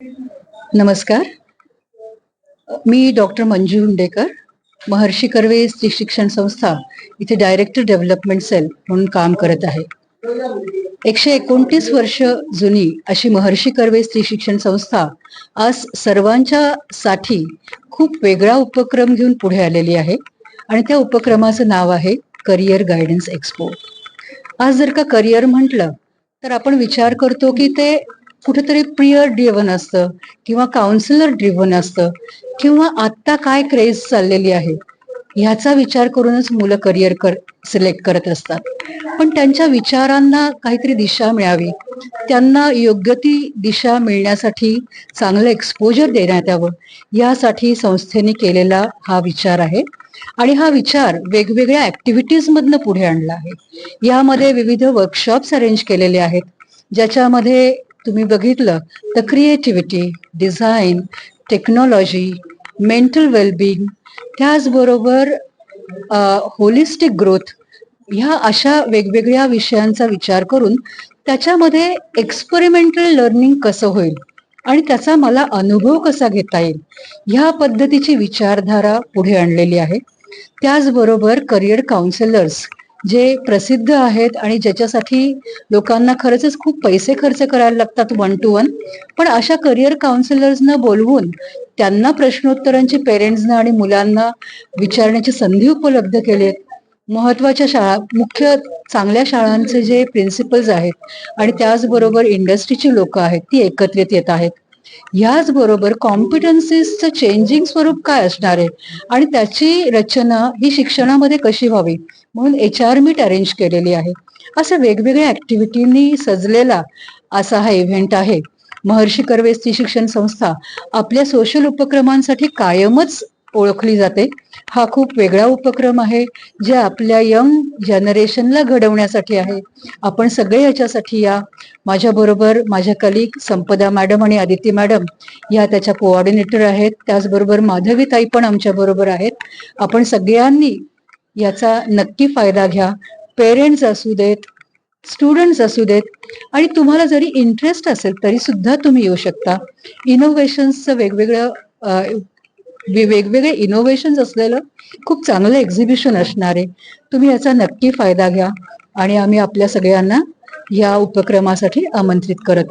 नमस्कार. मी डॉक्टर मंजू हुंडेकर महर्षी कर्वे स्त्री शिक्षण संस्था इथे डायरेक्टर डेव्हलपमेंट सेल म्हणून काम करत आहे. एकशे एकोणतीस वर्ष जुनी अशी महर्षी कर्वे स्त्री शिक्षण संस्था आज सर्वांच्या साठी खूप वेगळा उपक्रम घेऊन पुढे आलेली आहे आणि त्या उपक्रमाचं नाव आहे करिअर गायडन्स एक्सपो आज जर का करिअर म्हटलं तर आपण विचार करतो की ते कुठेतरी प्रियर ड्रिव्हन असतं किंवा काउन्सिलर ड्रिव्हन असतं किंवा आत्ता काय क्रेज चाललेली आहे ह्याचा विचार करूनच मुलं करिअर कर सिलेक्ट करत असतात. पण त्यांच्या विचारांना काहीतरी दिशा मिळावी. त्यांना योग्य ती दिशा मिळण्यासाठी चांगलं एक्सपोजर देण्यात यावं यासाठी संस्थेने केलेला हा विचार आहे. आणि हा विचार वेगवेगळ्या ऍक्टिव्हिटीजमधनं पुढे आणला आहे. यामध्ये विविध वर्कशॉप्स अरेंज केलेले आहेत. ज्याच्यामध्ये तुम्ही बघितलं? तर creativity design technology mental wellbeing त्याचबरोबर होलिस्टिक ग्रोथ ह्या अशा वेगवेगळ्या विषयांचा विचार करून त्याच्यामध्ये एक्सपेरिमेंटल लर्निंग कसं होईल आणि त्याचा मला अनुभव कसा घेता येईल ह्या पद्धतीची विचारधारा पुढे आणलेली आहे. त्याचबरोबर करिअर काउन्सिलर्स जे प्रसिद्ध आहेत आणि ज्याच्यासाठी लोकांना खरंच खूप पैसे खर्च करायला लागतात वन टू वन पण अशा करिअर काउन्सिलर्सना बोलवून त्यांना प्रश्नोत्तरांची पेरेंट्सना आणि मुलांना विचारण्याची संधी उपलब्ध केली महत्त्वाच्या शाळा मुख्य चांगल्या शाळांचे जे प्रिन्सिपल्स आहेत आणि त्याचबरोबर इंडस्ट्रीची लोक आहेत ती एकत्रित येत आहेत. याचबरोबर कॉम्पिटन्सीजचं चेंजिंग स्वरूप काय असणार आहे? आणि त्याची रचना ही शिक्षणामध्ये कशी व्हावी? म्हणून एच आर मीट अरेंज केलेली आहे. असं वेगवेगळ्या ऍक्टिव्हिटींनी सजलेला असा हा इव्हेंट आहे. महर्षी कर्वेस्ती शिक्षण संस्था आपल्या सोशल उपक्रमांसाठी कायमच ओळखली जाते. हा खूप वेगळा उपक्रम आहे जे आपल्या यंग जनरेशनला घडवण्यासाठी आहे. आपण सगळे याच्यासाठी या. माझ्याबरोबर माझ्या कलिक संपदा मॅडम आणि आदिती मॅडम या त्याच्या कोऑर्डिनेटर आहेत. त्याचबरोबर माधवी ताई पण आमच्याबरोबर आहेत. आपण सगळ्यांनी याचा नक्की फायदा घ्या. पेरेंट्स असू देत स्टुडंट्स असू देत आणि तुम्हाला जरी इंटरेस्ट असेल तरी सुद्धा तुम्ही येऊ शकता. इनोव्हेशन्सचं वेगवेगळं वेगवेगळे इनोव्हेशन असलेलं खूप चांगलं एक्झिबिशन असणार आहे. तुम्ही याचा नक्की फायदा घ्या आणि आम्ही आपल्या सगळ्यांना या उपक्रमासाठी आमंत्रित करत